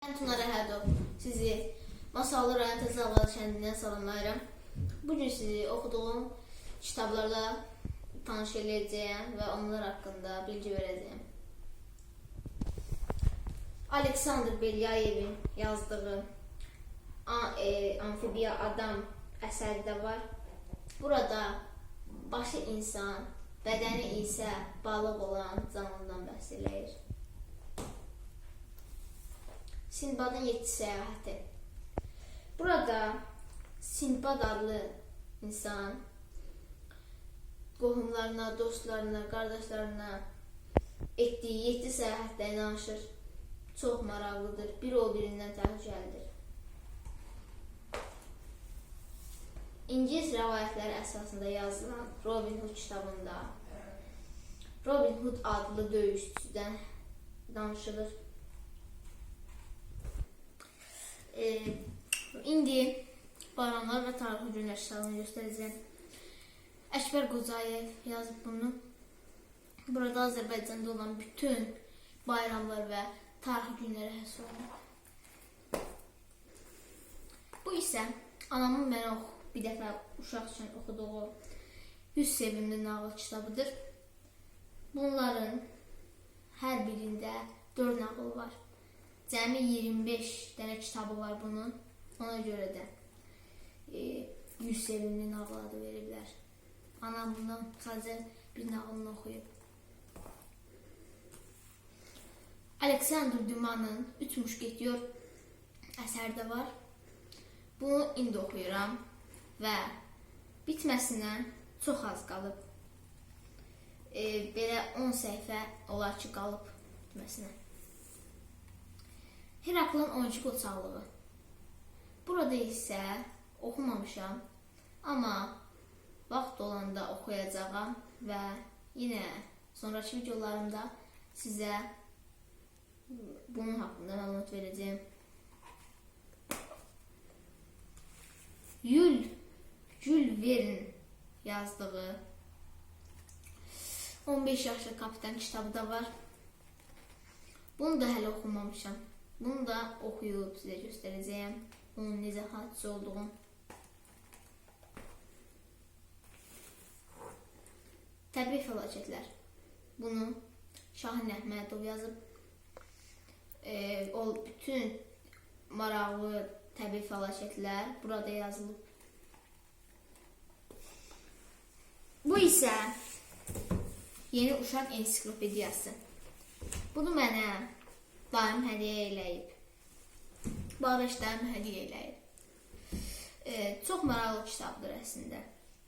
Ben Tuna Rəhədov. Sizi Masallı rayon Təzavval kəndindən salamlayıram. Bugün sizi oxuduğum kitablarla tanış edəcəyəm və onlar haqqında bilgi verəcəyim. Aleksandr Belyayevin yazdığı e, Amfibiya Adam əsəri də var. Burada başı insan, bədəni isə balıq olan canlıdan bəhs eləyir. Sinbadın 7 səyahəti. Burada Sinbad adlı insan qohumlarına, dostlarına, qardaşlarına etdiyi 7 səyahətdən danışır. Çox maraqlıdır. Bir o birindən təhlükəlidir. İngilis rəvayətləri əsasında yazılan Robin Hood kitabında Robin Hood adlı döyüşçüdən danışılır. Ee, indi bayramlar və tarixi kitabını göstərəcəm. Əkbər Qocayev yazıb bunu. Burada Azərbaycanda olan bütün bayramlar və tarixi günlərə həsr olunub. Bu isə anamın mənə ox bir dəfə uşaq üçün oxuduğu 100 sevimli nağıl kitabıdır. Bunların hər birində 4 nağıl var. Cəmi 25 dənə kitabı var bunun. Ona görə də e, 100 sevimli nağıl adı veriblər. Anam bundan sadəcə bir nağılını oxuyub. Aleksandr Dumanın Üç Muşketyor əsərdə var. Bunu indi oxuyuram və bitməsinə çox az qalıb. E, belə 10 səhifə olar ki, qalıb bitməsinə. Heraklın 12 qoçaqlığı. Burada isə oxumamışam, amma vaxt olanda oxuyacağam və yenə sonrakı videolarımda sizə bunun haqqında məlumat verəcəyim. Yul Jules Verne yazdığı 15 yaşlı kapitan kitabı da var. Bunu da hələ oxumamışam. Bunu da oxuyub sizə göstərəcəyəm. Onun necə hadisə olduğunu. Təbii fəlakətlər. Bunu Şahin Əhmədov yazıb. Ee, o bütün maraqlı təbii fəlakətlər burada yazılıb. Bu isə yeni uşaq ensiklopediyası. Bunu mənə daim hədiyyə eləyib. Daim hədiyyə eləyib. Ee, çox maraqlı kitabdır əslində.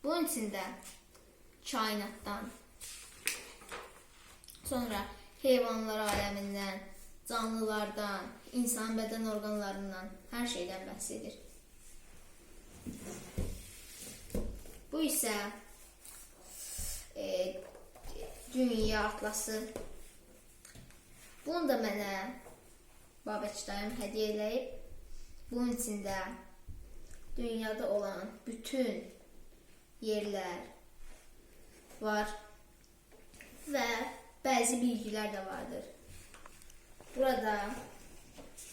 Bunun içində kainatdan, sonra heyvanlar aləmindən, canlılardan, insan bədən orqanlarından, hər şeydən bəhs. Bu isə e, dünya atlası. Bunu da mənə Babək dayım hədiyyə eləyib. Bunun içində dünyada olan bütün yerlər var və bəzi bilgilər də vardır. Burada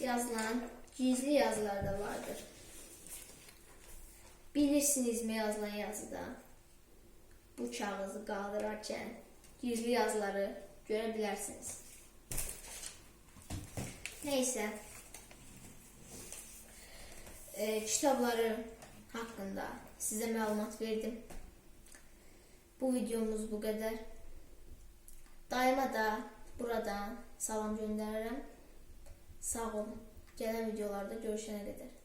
yazılan gizli yazılar da vardır. Bilirsinizmi yazılan yazıda bu kağızı qaldırarkən gizli yazıları görə bilərsiniz. Neyse. Ee, kitabları hakkında size məlumat verdim. Bu videomuz bu qədər. Daima da buradan salam göndərirəm. Sağ olun. Gələn videolarda görüşənə qədər.